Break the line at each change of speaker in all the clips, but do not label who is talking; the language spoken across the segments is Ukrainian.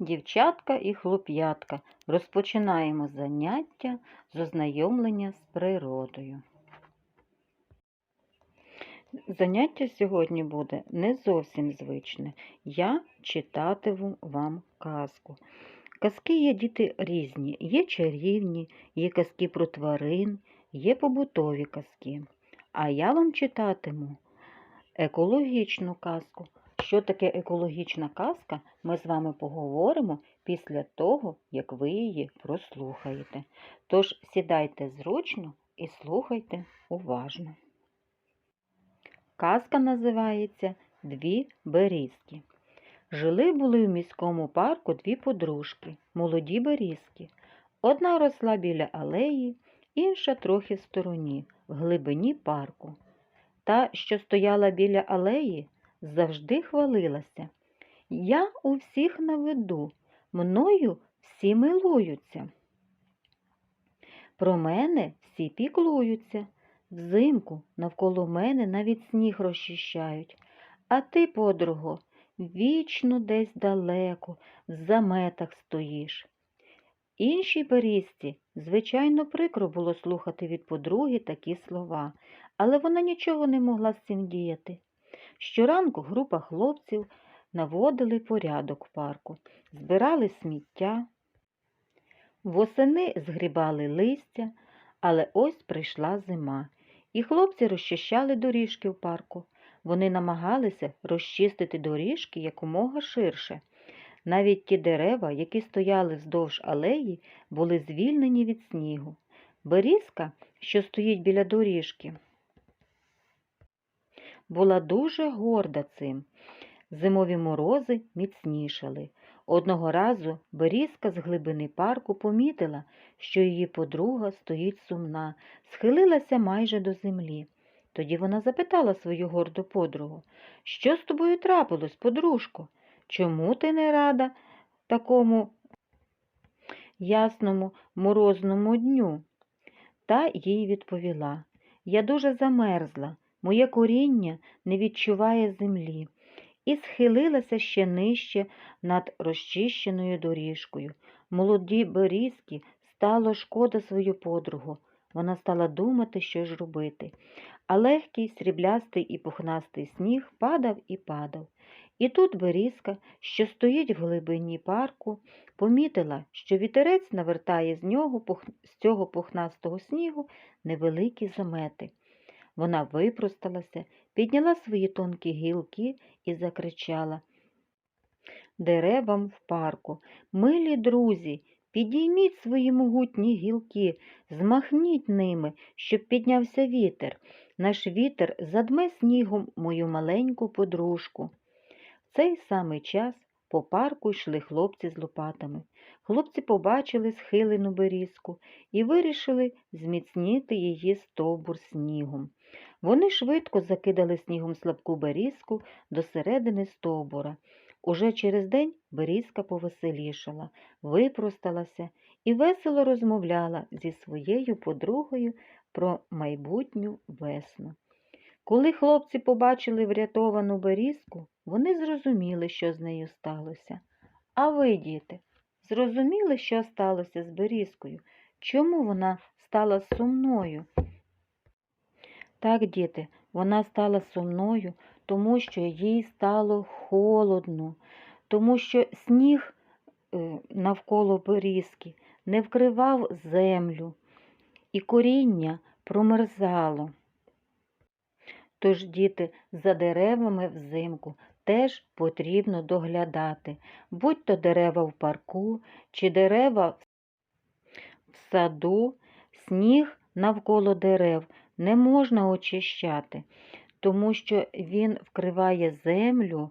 Дівчатка і хлоп'ятка, розпочинаємо заняття з ознайомлення з природою. Заняття сьогодні буде не зовсім звичне. Я читатиму вам казку. Казки є діти різні, є чарівні, є казки про тварин, є побутові казки. А я вам читатиму екологічну казку. Що таке екологічна казка, ми з вами поговоримо після того, як ви її прослухаєте. Тож сідайте зручно і слухайте уважно. Казка називається Дві берізки. Жили були в міському парку дві подружки, молоді берізки. Одна росла біля алеї, інша трохи в стороні, в глибині парку. Та, що стояла біля алеї, завжди хвалилася. Я у всіх на виду, мною всі милуються. Про мене всі піклуються. Взимку навколо мене навіть сніг розчищають. А ти, подруго, вічно десь далеко, в заметах стоїш. Іншій берізці, звичайно, прикро було слухати від подруги такі слова, але вона нічого не могла з цим діяти. Щоранку група хлопців наводили порядок в парку, збирали сміття, восени згрібали листя, але ось прийшла зима, і хлопці розчищали доріжки в парку. Вони намагалися розчистити доріжки якомога ширше. Навіть ті дерева, які стояли вздовж алеї, були звільнені від снігу. Берізка, що стоїть біля доріжки, була дуже горда цим. Зимові морози міцнішали. Одного разу Берізка з глибини парку помітила, що її подруга стоїть сумна, схилилася майже до землі. Тоді вона запитала свою горду подругу, що з тобою трапилось, подружко? Чому ти не рада такому ясному морозному дню? Та їй відповіла Я дуже замерзла, моє коріння не відчуває землі, і схилилася ще нижче над розчищеною доріжкою. Молоді берізки стало шкода свою подругу. Вона стала думати, що ж робити. А легкий, сріблястий і пухнастий сніг падав і падав. І тут берізка, що стоїть в глибині парку, помітила, що вітерець навертає з нього з цього пухнастого снігу невеликі замети. Вона випросталася, підняла свої тонкі гілки і закричала Деревам в парку, милі друзі, підійміть свої могутні гілки, змахніть ними, щоб піднявся вітер. Наш вітер задме снігом мою маленьку подружку. В цей самий час по парку йшли хлопці з лопатами. Хлопці побачили схилену берізку і вирішили зміцнити її стовбур снігом. Вони швидко закидали снігом слабку берізку до середини стовбура. Уже через день берізка повеселішала, випросталася і весело розмовляла зі своєю подругою про майбутню весну. Коли хлопці побачили врятовану берізку, вони зрозуміли, що з нею сталося. А ви, діти, зрозуміли, що сталося з берізкою? Чому вона стала сумною? Так, діти, вона стала сумною, тому що їй стало холодно, тому що сніг е, навколо берізки не вкривав землю, і коріння промерзало. Тож, діти, за деревами взимку теж потрібно доглядати, будь то дерева в парку чи дерева в саду, сніг навколо дерев не можна очищати, тому що він вкриває землю,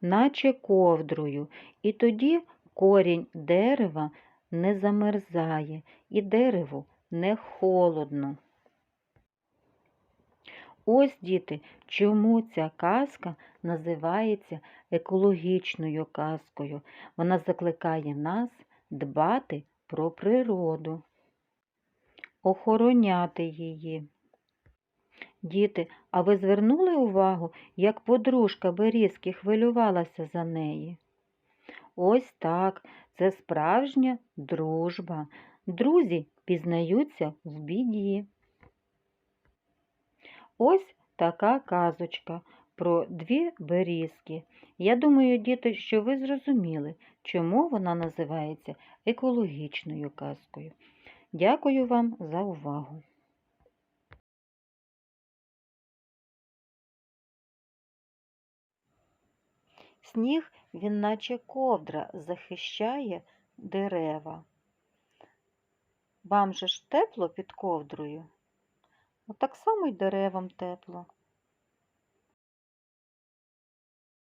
наче ковдрою, і тоді корінь дерева не замерзає і дереву не холодно. Ось, діти, чому ця казка називається екологічною казкою. Вона закликає нас дбати про природу, охороняти її. Діти, а ви звернули увагу, як подружка Берізки хвилювалася за неї? Ось так, це справжня дружба. Друзі пізнаються в біді. Ось така казочка про дві берізки. Я думаю, діти, що ви зрозуміли, чому вона називається екологічною казкою. Дякую вам за увагу. Сніг, він наче ковдра, захищає дерева. Вам же ж тепло під ковдрою? От так само й деревам тепло.